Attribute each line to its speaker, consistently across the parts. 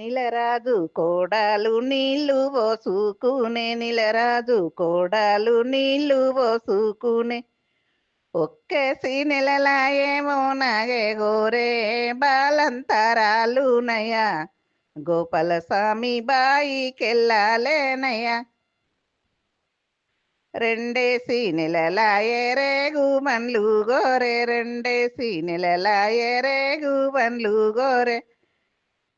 Speaker 1: నిలరాజు కోడాలు నీళ్ళు పోసుకునే నిలరాదు కోడాలు నీళ్ళు పోసుకునే ఒక్కేసి నెలలాయేమో నాగే గోరే బాలంతరాలునయ్యా గోపాల స్వామి బాయికెళ్ళాలేనయ్యా రెండేసి నెలలాయే రేగు బండ్లు గోరే రెండేసి నెలలాయే రేగు బండ్లు గోరే.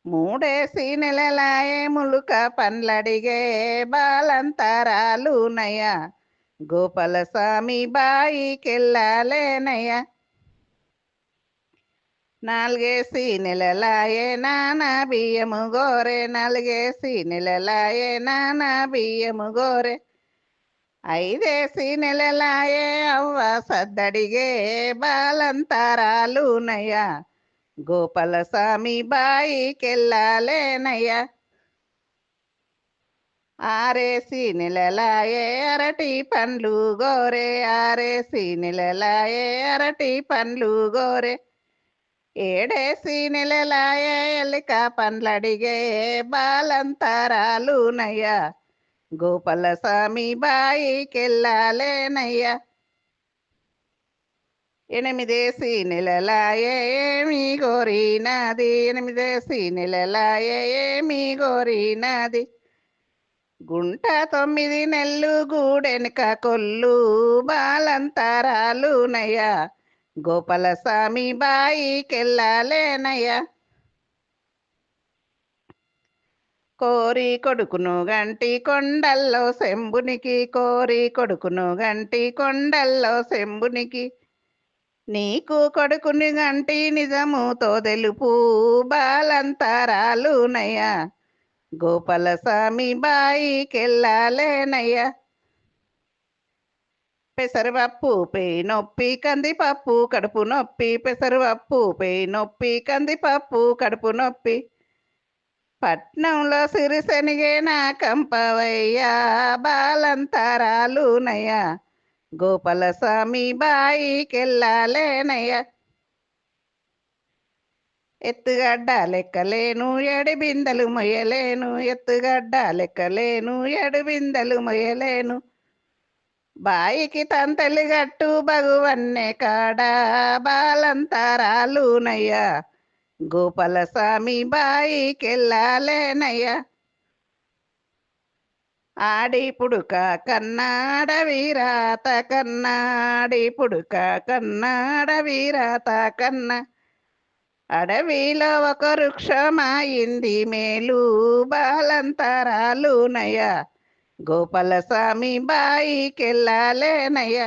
Speaker 1: మూడేసి నెలలాయే ములుక పండ్లడిగే బాలంతరాలునయ్యా. గోపాల స్వామి బాయికెళ్ళాలేనయ్యా నాలుగేసి నెలలాయే నానా బియ్యము గోరే. నాలుగేసి నెలలాయే నానా బియ్యము గోరే. ఐదేసి నెలలాయే అవ్వ సద్దడిగే బాలంతరాలునయ్యా. గోపాల స్వామి బాయికెళ్ళాలేనయ్యా. ఆరేసి నెలలాయే అరటి పండ్లు గోరే ఆరేసి నెలలాయే అరటి పండ్లు గోరే. ఏడేసి నెలలాయే ఎలిక పండ్లడిగే బాలంతరాలునయ్యా. గోపాల స్వామి బాయికెళ్ళాలేనయ్యా. ఎనిమిదేసి నెలలాయే ఏమి గోరినాది ఎనిమిదేసి నెలలాయే ఏమి గోరినాది గుంట తొమ్మిది నెల్లు గూడెనక కొల్లు బాలంతరాలునయ్యా. గోపాల స్వామి బాయికెళ్ళాలేనయ్యా. కోరి కొడుకును గంటి కొండల్లో శంభునికి కోరి కొడుకును గంటి కొండల్లో శంభునికి నీకు కొడుకుని గంటి నిజముతో తెలుపు బాలంతరాలునయ్యా. గోపాల స్వామి బాయికెళ్ళాలేనయ్యా. పెసరపప్పు పేయి నొప్పి కందిపప్పు కడుపు నొప్పి పెసరపప్పు పేయి నొప్పి కందిపప్పు కడుపు నొప్పి. పట్నంలో సిరిశనిగే నా కంపవయ్యా బాలంతరాలునయ్యా. గోపాల స్వామి ఎత్తుగడ్డ లెక్కలేను ఎడి బిందెలు మొయ్యలేను ఎత్తుగడ్డ లెక్కలేను ఎడు బిందెలు మొయ్యలేను. బాయికి తంతలు గట్టు బగువన్నే కాడా బాలంతారాలునయ్యా. గోపాల స్వామి బాయికెళ్ళాలేనయ్యా. ఆడి పుడుక కన్నాడ వీరాత కన్నాడి పుడుక కన్నాడ వీరాత కన్న. అడవిలో ఒక వృక్షమాయింది మేలు బాలంతరాలునయ్యా గోపాల స్వామి బాయికెళ్ళాలేనయ్యా